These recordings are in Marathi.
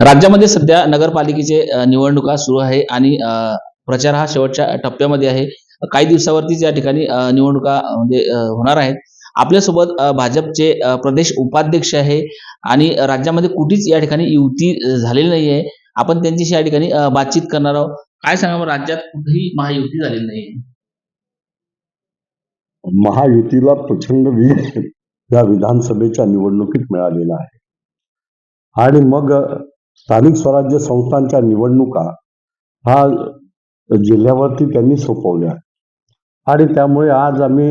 राज्यामध्ये सध्या नगरपालिकेचे निवडणुका सुरू आहे आणि प्रचार हा शेवटच्या टप्प्यामध्ये आहे. काही दिवसावरतीच या ठिकाणी निवडणुका म्हणजे होणार आहेत. आपल्यासोबत भाजपचे प्रदेश उपाध्यक्ष आहे आणि राज्यामध्ये कुठेच या ठिकाणी युती झालेली नाही आहे. आपण त्यांच्याशी या ठिकाणी बातचीत करणार आहोत. काय सांगा मग राज्यात कुठेही महायुती झालेली नाही महायुतीला प्रचंड वीज या विधानसभेच्या निवडणुकीत मिळालेला आहे. आणि मग स्थानिक स्वराज्य संस्थांच्या निवडणुका हा जिल्ह्यावरती त्यांनी सोपवल्या. आणि त्यामुळे आज आम्ही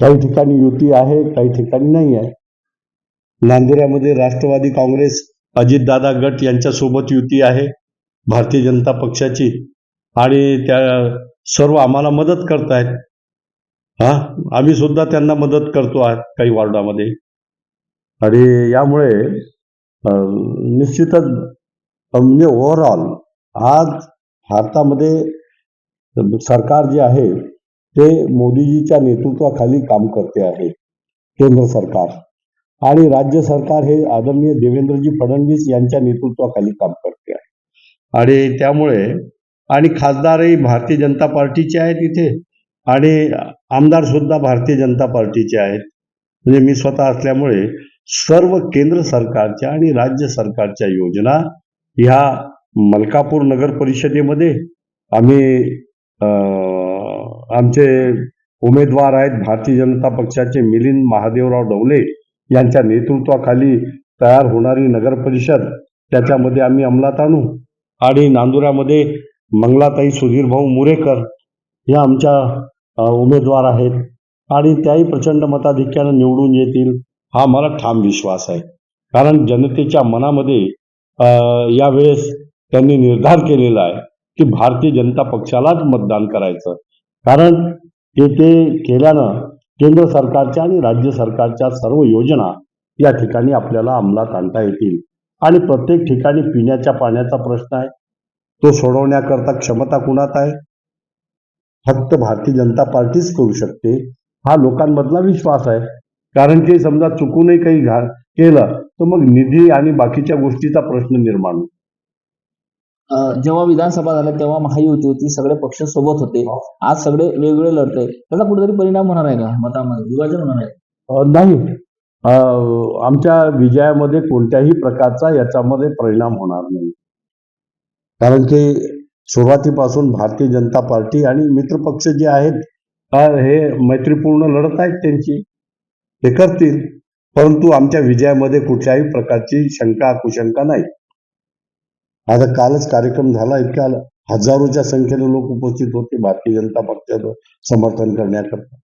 काही ठिकाणी युती आहे काही ठिकाणी नाही आहे. नांदेऱ्यामध्ये राष्ट्रवादी काँग्रेस अजितदादा गट यांच्यासोबत युती आहे भारतीय जनता पक्षाची. आणि त्या सर्व आम्हाला मदत करतायत. हा आम्ही सुद्धा त्यांना मदत करतो आहे काही वॉर्डामध्ये. आणि यामुळे निश्चितच म्हणजे ओव्हरऑल आज भारतामध्ये सरकार जे आहे ते मोदीजीच्या नेतृत्वाखाली काम करते आहे केंद्र सरकार. आणि राज्य सरकार हे आदरणीय देवेंद्रजी फडणवीस यांच्या नेतृत्वाखाली काम करते आहे. आणि त्यामुळे आणि खासदारही भारतीय जनता पार्टीचे आहेत इथे आणि आमदार सुद्धा भारतीय जनता पार्टीचे आहेत. म्हणजे मी स्वतः असल्यामुळे सर्व केंद्र सरकारच्या आणि राज्य सरकारच्या योजना ह्या मलकापूर नगर परिषदेमध्ये आम्ही आमचे उमेदवार आहेत भारतीय जनता पक्षाचे मिलिंद महादेवराव डवले यांच्या नेतृत्वाखाली तयार होणारी नगर परिषद. त्याच्यामध्ये आम्ही अंमलात आणू. आणि नांदुऱ्यामध्ये मंगलाताई सुधीरभाऊ मुरेकर या आमच्या उमेदवार आहेत. आणि त्याही प्रचंड मताधिक्यानं निवडून येतील. हा मला ठाम विश्वास आहे. कारण जनतेच्या मनामध्ये यावेळेस त्यांनी निर्धार केलेला आहे की भारतीय जनता पक्षालाच मतदान करायचं. कारण ते ते केल्यानं केंद्र सरकारच्या आणि राज्य सरकारच्या सर्व योजना या ठिकाणी आपल्याला अंमलात आणता येतील. आणि प्रत्येक ठिकाणी पिण्याच्या पाण्याचा प्रश्न आहे. तो सोडवण्याकरता क्षमता कुणात आहे? फक्त भारतीय जनता पार्टीच करू शकते. हा लोकांमधला विश्वास आहे. कारण की समजा चुकूनही काही घा केलं तर मग निधी आणि बाकीच्या गोष्टीचा प्रश्न निर्माण होतो. जेव्हा विधानसभा झाल्या तेव्हा महायुती होती सगळे पक्ष सोबत होते. आज सगळे वेगवेगळे लढत आहे त्याचा कुठेतरी परिणाम होणार आहे का मतामध्ये? विभाजन होणार आहे? नाही. आमच्या विजयामध्ये कोणत्याही प्रकारचा याच्यामध्ये परिणाम होणार नाही. कारण की सुरुवातीपासून भारतीय जनता पार्टी आणि मित्रपक्ष जे आहेत हे मैत्रीपूर्ण लढत आहेत त्यांची. ते करतील. परंतु आमच्या विजयामध्ये कुठल्याही प्रकारची शंका कुशंका नाही. आता कालच कार्यक्रम झाला इतक्या हजारोच्या संख्येने लोक उपस्थित होते भारतीय जनता पक्षाचं समर्थन करण्याकरता.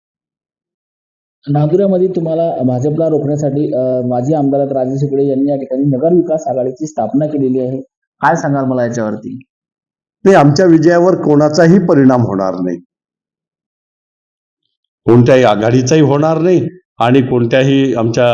नांदुऱ्यामध्ये तुम्हाला भाजपला रोखण्यासाठी माजी आमदार राजेश शिकडे यांनी या ठिकाणी नगर विकास आघाडीची स्थापना केलेली आहे. काय सांगाल मला याच्यावरती? ते आमच्या विजयावर कोणाचाही परिणाम होणार नाही. कोणत्याही आघाडीचाही होणार नाही. आणि कोणत्याही आमच्या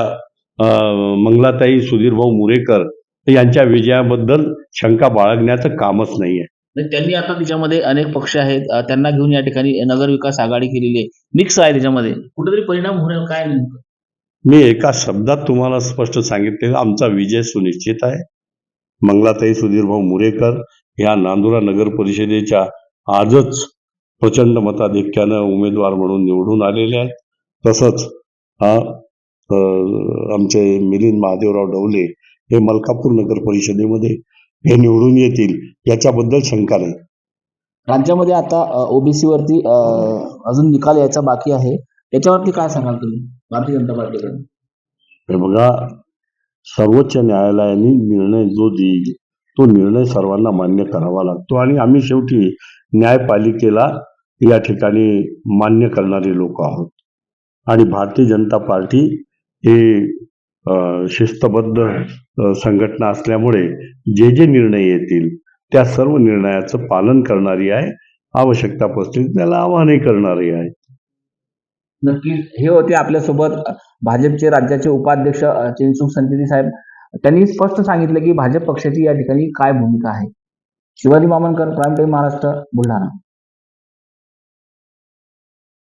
मंगलाताई सुधीरभाऊ मुरेकर यांच्या विजयाबद्दल शंका बाळगण्याचं कामच नाहीये. म्हणजे त्यांनी आता त्याच्यामध्ये अनेक पक्ष आहेत. त्यांना घेऊन या ठिकाणी नगर विकास आघाडी केलेली आहे. मिक्स आहे त्याच्यामध्ये. कुठेतरी परिणाम होणार काय मी एका शब्दात तुम्हाला स्पष्ट सांगितले. आमचा विजय सुनिश्चित आहे. मंगलाताई सुधीरभाऊ मुरेकर या नांदुरा नगर परिषदेच्या आजच प्रचंड मताधिक्यानं उमेदवार म्हणून निवडून आलेले आहेत. तसंच हा अ, आमचे मिलिंद महादेवराव डवले हे मलकापूर नगर परिषदेमध्ये हे निवडून येतील याच्याबद्दल शंका नाही. राज्यामध्ये आता ओबीसी वरती अजून निकाल यायचा बाकी आहे. त्याच्यावरती काय सांगाल तुम्ही भारतीय जनता पार्टीकडून? हे बघा सर्वोच्च न्यायालयाने निर्णय जो देईल तो निर्णय सर्वांना मान्य करावा लागतो. आणि आम्ही शेवटी न्यायपालिकेला या ठिकाणी मान्य करणारे लोक आहोत. आणि भारतीय जनता पार्टी ही शिस्तबद्ध संघटना असल्यामुळे जे जे निर्णय येतील त्या सर्व निर्णयाचं पालन करणारी आहे आवश्यकता पसली त्याला आवाहनही करणारी आहे. नक्कीच. हे होते आपल्यासोबत भाजपचे राज्याचे उपाध्यक्ष अ, संतिनी साहेब. त्यांनी स्पष्ट सांगितलं की भाजप पक्षाची या ठिकाणी काय भूमिका आहे. Shivaji Mamankar prime time Maharashtra Buldhana.